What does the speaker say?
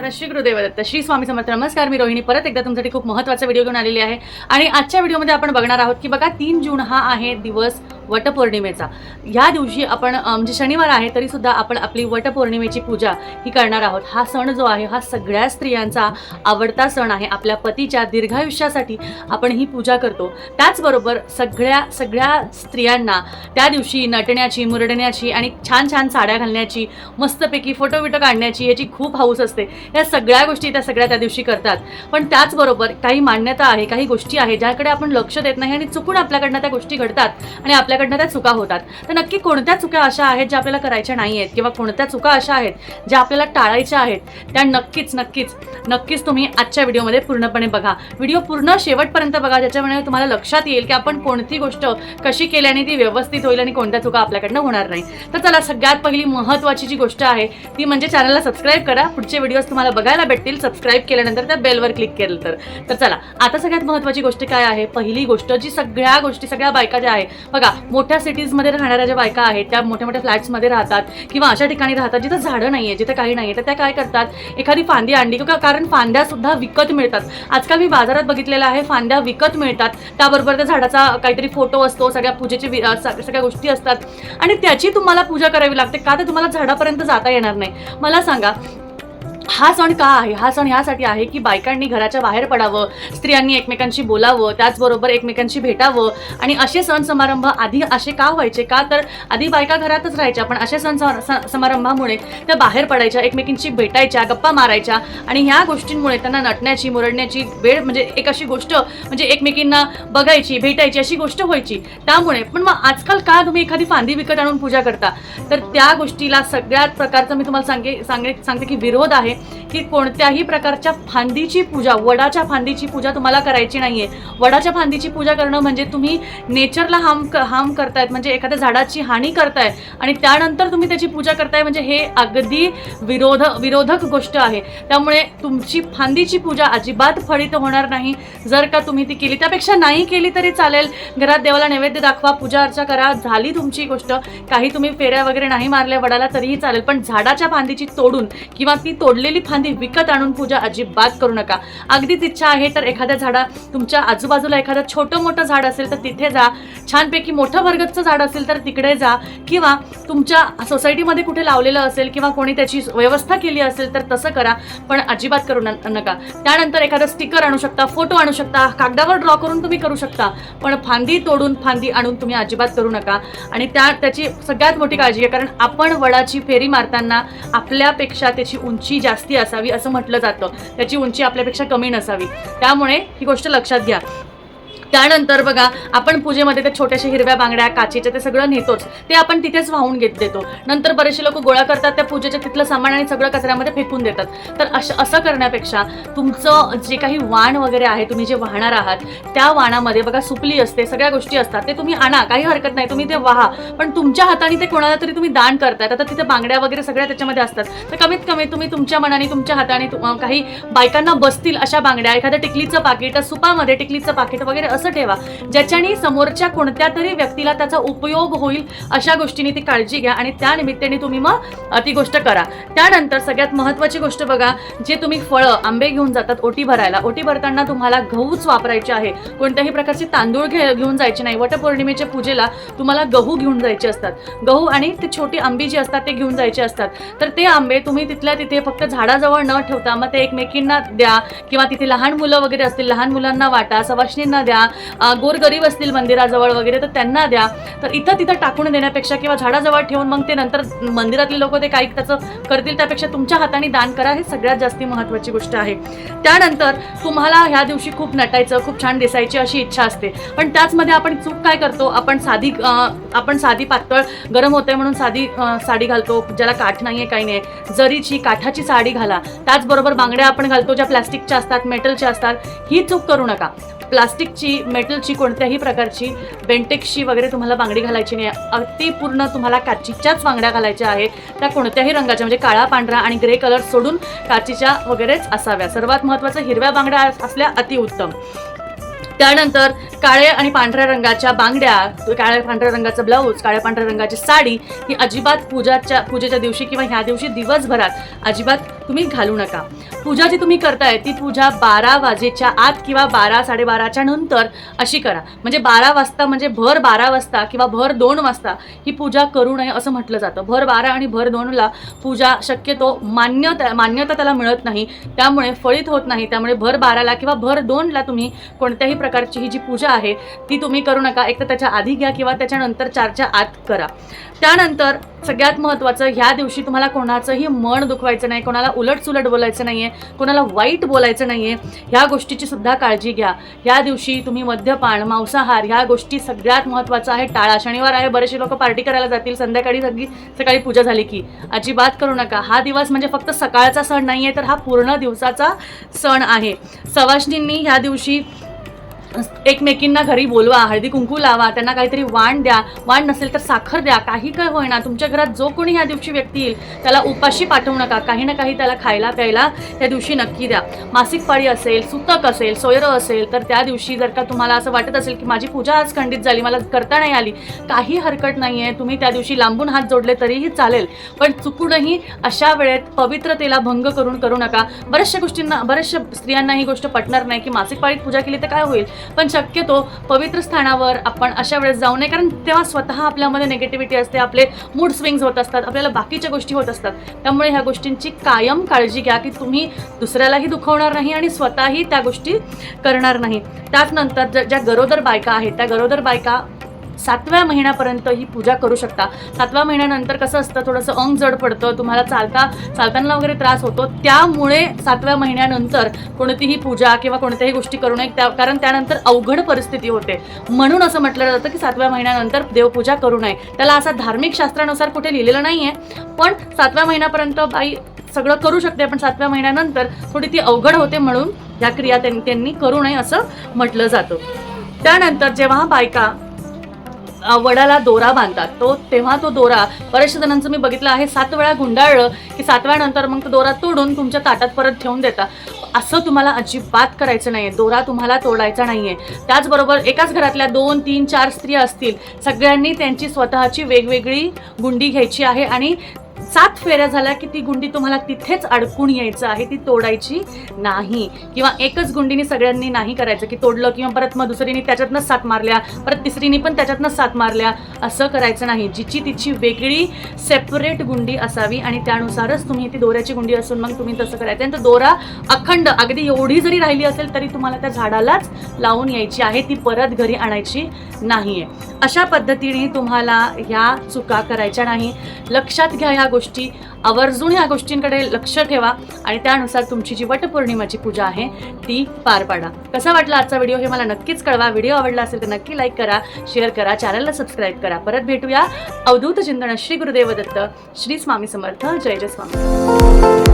नमस्कार श्री गुरुदेवदत्त श्री स्वामी समर्थ नमस्कार मी रोहिणी. परत एकदा तुमच्यासाठी खूप महत्त्वाचा व्हिडिओ घेऊन आलेली आहे. आणि आजच्या व्हिडिओमध्ये आपण बघणार आहोत की बघा तीन जून हा आहे दिवस वटपौर्णिमेचा. ह्या दिवशी आपण म्हणजे शनिवार आहे तरी सुद्धा आपण आपली वटपौर्णिमेची पूजा ही करणार आहोत. हा सण जो आहे हा सगळ्या स्त्रियांचा आवडता सण आहे. आपल्या पतीच्या दीर्घायुष्यासाठी आपण ही पूजा करतो. त्याचबरोबर सगळ्या सगळ्या स्त्रियांना त्या दिवशी नटण्याची मुरडण्याची आणि छान छान साड्या घालण्याची मस्तपैकी फोटो विटो काढण्याची याची खूप हाऊस असते. या सगळ्या गोष्टी त्या सगळ्या त्या दिवशी करतात. पण त्याचबरोबर काही मान्यता आहे काही गोष्टी आहे ज्याकडे आपण लक्ष देत नाही आणि चुकून आपल्याकडनं त्या गोष्टी घडतात आणि आपल्या आपल्याकडनं त्या चुका होतात. तर नक्की कोणत्या चुका अशा आहेत ज्या आपल्याला करायच्या नाही आहेत किंवा कोणत्या चुका अशा आहेत ज्या आपल्याला टाळायच्या आहेत त्या नक्कीच नक्कीच नक्कीच तुम्ही आजच्या व्हिडिओमध्ये पूर्णपणे बघा. व्हिडिओ पूर्ण शेवटपर्यंत बघा ज्याच्यामुळे तुम्हाला लक्षात येईल की आपण कोणती गोष्ट कशी केल्याने ती व्यवस्थित होईल आणि कोणत्या चुका आपल्याकडनं होणार नाही. तर चला सगळ्यात पहिली महत्त्वाची जी गोष्ट आहे ती म्हणजे चॅनलला सबस्क्राईब करा. पुढचे व्हिडिओज तुम्हाला बघायला भेटतील. सबस्क्राईब केल्यानंतर त्या बेलवर क्लिक केलं तर. तर चला आता सगळ्यात महत्त्वाची गोष्ट काय आहे? पहिली गोष्ट जी सगळ्या गोष्टी सगळ्या बायका ज्या आहे बघा मोठ्या सिटीजमध्ये राहणाऱ्या ज्या बायका आहेत त्या मोठ्या मोठ्या फ्लॅट्समध्ये राहतात किंवा अशा ठिकाणी राहतात जिथं झाडं नाही आहे जिथं काही नाही आहे तर त्या काय करतात? एखादी फांदी आणली किंवा कारण फांद्यासुद्धा विकत मिळतात. आजकाल मी बाजारात बघितलेलं आहे फांद्या विकत मिळतात. त्याबरोबर त्या झाडाचा काहीतरी फोटो असतो सगळ्या पूजेचे सगळ्या गोष्टी असतात. आणि त्याची तुम्हाला पूजा करावी लागते का तर तुम्हाला झाडापर्यंत जाता येणार नाही. मला सांगा हा सण का आहे? हा सण ह्यासाठी आहे की बायकांनी घराच्या बाहेर पडावं स्त्रियांनी एकमेकांशी बोलावं त्याचबरोबर एकमेकांशी भेटावं. आणि असे सण समारंभ आधी असे का व्हायचे? का तर आधी बायका घरातच राहायच्या पण असे सण स- समारंभामुळे त्या बाहेर पडायच्या एकमेकींशी भेटायच्या गप्पा मारायच्या. आणि ह्या गोष्टींमुळे त्यांना नटण्याची मुरडण्याची वेळ म्हणजे एक अशी गोष्ट म्हणजे एकमेकींना बघायची भेटायची अशी गोष्ट व्हायची. त्यामुळे पण मग आजकाल का तुम्ही एखादी फांदी विकत आणून पूजा करता? तर त्या गोष्टीला सगळ्याच प्रकारचं मी तुम्हाला सांगे सांगे सांगते की विरोध आहे. की कोणत्याही प्रकारच्या फांदीची पूजा वडाच्या फांदीची पूजा तुम्हाला करायची नाही आहे वडाच्या फांदीची पूजा करणं म्हणजे तुम्ही नेचरला हार्म हार्म करतायत म्हणजे एखाद्या झाडाची हानी करताय आणि त्यानंतर तुम्ही त्याची पूजा करताय म्हणजे हे अगदी विरोध विरोधक गोष्ट आहे. त्यामुळे तुमची फांदीची पूजा अजिबात फळीत होणार नाही. जर का तुम्ही ती केली त्यापेक्षा नाही केली तरी चालेल. घरात देवाला नैवेद्य दाखवा पूजा अर्चा करा झाली तुमची गोष्ट. काही तुम्ही फेऱ्या वगैरे नाही मारल्या वडाला तरीही चालेल. पण झाडाच्या फांदीची तोडून किंवा ती तोडलेली फांदी विकत आणून पूजा अजिबात करू नका. अगदीच इच्छा आहे तर एखाद्या झाडा तुमच्या आजूबाजूला एखादं छोटं मोठं झाड असेल तर तिथे जा. छानपैकी मोठं भरगतचं झाड असेल तर तिकडे जा. किंवा तुमच्या सोसायटीमध्ये कुठे लावलेलं असेल किंवा कोणी त्याची व्यवस्था केली असेल तर तसं करा पण अजिबात करू न- नका. त्यानंतर एखादं स्टिकर आणू शकता फोटो आणू शकता कागदावर ड्रॉ करून तुम्ही करू शकता पण फांदी तोडून फांदी आणून तुम्ही अजिबात करू नका. आणि त्या त्याची सगळ्यात मोठी काळजी आहे कारण आपण वडाची फेरी मारताना आपल्यापेक्षा त्याची उंची जास्ती असावी असं म्हटलं जातं. त्याची उंची आपल्यापेक्षा कमी नसावी. त्यामुळे ही गोष्ट लक्षात घ्या. त्यानंतर बघा आपण पूजेमध्ये त्या छोट्याशा हिरव्या बांगड्या काचेच्या ते सगळं नेतोच. ते आपण तिथेच वाहून घेत देतो. नंतर बरेचसे लोक गोळा करतात त्या पूजेच्या तिथलं सामान आणि सगळं कचऱ्यामध्ये फेकून देतात. तर अश असं करण्यापेक्षा तुमचं जे काही वाण वगैरे आहे तुम्ही जे वाहणार आहात त्या वाणामध्ये बघा सुपली असते सगळ्या गोष्टी असतात. ते तुम्ही आणा काही हरकत नाही तुम्ही ते वाहा. पण तुमच्या हाताने ते कोणाला तरी तुम्ही दान करतायत. आता तिथे बांगड्या वगैरे सगळ्या त्याच्यामध्ये असतात. तर कमीत कमी तुम्ही तुमच्या मनाने तुमच्या हाताने काही बायकांना बसतील अशा बांगड्या एखाद्या टिकलीचं पाकिट सुपामध्ये टिकलीचं पाकिट वगैरे असं ठेवा. ज्याच्याने समोरच्या कोणत्या तरी व्यक्तीला त्याचा उपयोग होईल अशा गोष्टीने ती काळजी घ्या आणि त्या निमित्ताने तुम्ही मग ती गोष्ट करा. त्यानंतर सगळ्यात महत्त्वाची गोष्ट बघा जे तुम्ही फळं आंबे घेऊन जातात ओटी भरायला. ओटी भरताना तुम्हाला गहूच वापरायचे आहे. कोणत्याही प्रकारचे तांदूळ घे घेऊन जायचे नाही. वटपौर्णिमेच्या पूजेला तुम्हाला गहू घेऊन जायचे असतात. गहू आणि ते छोटी आंबी जी असतात ते घेऊन जायचे असतात. तर ते आंबे तुम्ही तिथल्या तिथे फक्त झाडाजवळ न ठेवता मग ते एकमेकींना द्या किंवा तिथे लहान मुलं वगैरे असतील लहान मुलांना वाटा सवाशणींना द्या. गोरगरीब असतील मंदिराजवळ वगैरे तर त्यांना द्या. तर इथं तिथं टाकून देण्यापेक्षा किंवा झाडाजवळ ठेवून मग ते नंतर मंदिरातले लोक ते काही त्याचं करतील त्यापेक्षा तुमच्या हाताने दान करा हे सगळ्यात जास्ती महत्त्वाची गोष्ट आहे. त्यानंतर तुम्हाला ह्या दिवशी खूप नटायचं खूप छान दिसायची अशी इच्छा असते. पण त्याचमध्ये आपण चूक काय करतो? आपण साधी आपण साधी पातळ गरम होते म्हणून साधी साडी घालतो ज्याला काठ नाहीये काही नाही जरीची काठाची साडी घाला. त्याचबरोबर बांगड्या आपण घालतो ज्या प्लास्टिकच्या असतात मेटलच्या असतात. ही चूक करू नका. प्लास्टिकची मेटलची कोणत्याही प्रकारची बेंटेक्सची वगैरे तुम्हाला बांगडी घालायची नाही. अगदी पूर्ण तुम्हाला काचीच्याच बांगड्या घालायच्या आहेत त्या कोणत्याही रंगाच्या म्हणजे काळा पांढरा आणि ग्रे कलर सोडून काचीच्या वगैरेच असाव्या. सर्वात महत्त्वाचं हिरव्या बांगड्या असल्या अतिउत्तम. त्यानंतर काळ्या आणि पांढऱ्या रंगाच्या बांगड्या काळ्या पांढऱ्या रंगाचं ब्लाऊज काळ्या पांढऱ्या रंगाची साडी ही अजिबात पूजाच्या पूजेच्या दिवशी किंवा ह्या दिवशी दिवसभरात अजिबात तुम्ही घालू नका. पूजा जी तुम्ही करताय ती पूजा बारा वाजेच्या आत किंवा बारा साडेबाराच्या नंतर अशी करा. म्हणजे बारा वाजता म्हणजे भर बारा वाजता किंवा भर दोन वाजता ही पूजा करू नये असं म्हटलं जातं. भर बारा आणि भर दोनला पूजा शक्यतो मान्यता मान्यता त्याला मिळत नाही. त्यामुळे फळीत होत नाही. त्यामुळे भर बाराला किंवा भर दोनला तुम्ही कोणत्याही प्रकारची ही जी पूजा आहे ती तुम्ही करू नका. एक तर त्याच्या आधी घ्या किंवा त्याच्यानंतर चारच्या आत करा. त्यानंतर सगळ्यात महत्त्वाचं ह्या दिवशी तुम्हाला कोणाचंही मन दुखवायचं नाही कोणाला उलटसुलट बोलायचं नाही आहे कोणाला वाईट बोलायचं नाही आहे ह्या गोष्टीची सुद्धा काळजी घ्या. ह्या दिवशी तुम्ही मद्यपान मांसाहार ह्या गोष्टी सगळ्यात महत्त्वाचं आहे. टाळा. शनिवार आहे बरेचसे लोक पार्टी करायला जातील संध्याकाळी सगळी सकाळी पूजा झाली की. अजिबात करू नका. हा दिवस म्हणजे फक्त सकाळचा सण नाही आहे तर हा पूर्ण दिवसाचा सण आहे. सवाशनींनी ह्या दिवशी एकमेकींना घरी बोलवा हळदी कुंकू लावा त्यांना काहीतरी वाण द्या वाण नसेल तर साखर द्या काही काय होईना. तुमच्या घरात जो कोणी ह्या दिवशी व्यक्ती येईल त्याला उपाशी पाठवू नका. काही ना काही त्याला खायला प्यायला त्या दिवशी नक्की द्या. मासिक पाळी असेल सुतक असेल सोयरं असेल तर त्या दिवशी जर का तुम्हाला असं वाटत असेल की माझी पूजा आज खंडित झाली मला करता नाही आली काही हरकत नाही आहे तुम्ही त्या दिवशी लांबून हात जोडले तरीही चालेल पण चुकूनही अशा वेळेत पवित्रतेला भंग करून करू नका. बऱ्याचशा गोष्टींना बऱ्याचशा स्त्रियांना ही गोष्ट पटणार नाही की मासिक पाळीत पूजा केली तर काय होईल? पण शक्यतो पवित्र स्थानावर आपण अशा वेळेस जाऊ नये कारण तेव्हा स्वतः आपल्यामध्ये निगेटिव्हिटी असते आपले मूड स्विंग्स होत असतात आपल्याला बाकीच्या गोष्टी होत असतात. त्यामुळे ह्या गोष्टींची कायम काळजी घ्या की तुम्ही दुसऱ्यालाही दुखवणार नाही आणि स्वतःही त्या गोष्टी करणार नाही. त्याचनंतर ज- ज्या गरोदर बायका आहेत त्या गरोदर बायका सातव्या महिन्यापर्यंत ही पूजा करू शकता. सातव्या महिन्यानंतर कसं असतं थोडंसं अंग जड पडतं तुम्हाला चालता चालताना वगैरे त्रास होतो. त्यामुळे सातव्या महिन्यानंतर कोणतीही पूजा किंवा कोणत्याही गोष्टी करू नये त्या कारण त्यानंतर अवघड परिस्थिती होते. म्हणून असं म्हटलं जातं की सातव्या महिन्यानंतर देवपूजा करू नये. त्याला असा धार्मिक शास्त्रानुसार कुठे लिहिलेलं नाही आहे पण सातव्या महिन्यापर्यंत बाई सगळं करू शकते पण सातव्या महिन्यानंतर थोडी ती अवघड होते म्हणून ह्या क्रिया त्यांनी त्यांनी करू नये असं म्हटलं जातं. त्यानंतर जेव्हा बायका वडाला दोरा बांधतात. तो तेव्हा तो दोरा बऱ्याचशा जणांचं मी बघितलं आहे सात वेळा गुंडाळलं की सातव्यानंतर मग तो दोरा तोडून तुमच्या ताटात परत ठेवून देता. असं तुम्हाला अजिबात करायचं नाही आहे दोरा तुम्हाला तोडायचा नाही आहे त्याचबरोबर एकाच घरातल्या दोन तीन चार स्त्रिया असतील सगळ्यांनी त्यांची स्वतःची वेगवेगळी गुंडी घ्यायची आहे आणि सात फेऱ्या झाल्या की ती गुंडी तुम्हाला तिथेच अडकून यायचं आहे ती तोडायची नाही. किंवा एकच गुंडीने सगळ्यांनी नाही करायचं की तोडलं किंवा परत मग दुसरीने त्याच्यातनं सात मारल्या परत तिसरीने पण त्याच्यातनं सात मारल्या असं करायचं नाही. जिची तिची वेगळी सेपरेट गुंडी असावी आणि त्यानुसारच तुम्ही ती दोऱ्याची गुंडी असून मग तुम्ही तसं करायचं. आणि तो दोरा अखंड अगदी एवढी जरी राहिली असेल तरी तुम्हाला त्या झाडालाच लावून यायची आहे ती परत घरी आणायची नाही आहे अशा पद्धतीने तुम्हाला ह्या चुका करायच्या नाही. लक्षात घ्या ह्या गोष्टी आवर्जून ह्या गोष्टींकडे लक्ष ठेवा आणि त्यानुसार तुमची जी वटपौर्णिमाची पूजा आहे ती पार पाडा. कसा वाटला आजचा व्हिडिओ हे मला नक्कीच कळवा. व्हिडिओ आवडला असेल तर नक्की लाईक करा शेअर करा चॅनलला सबस्क्राईब करा. परत भेटूया अवधूत चिंतन श्री गुरुदेव दत्त श्री स्वामी समर्थ जय जय स्वामी.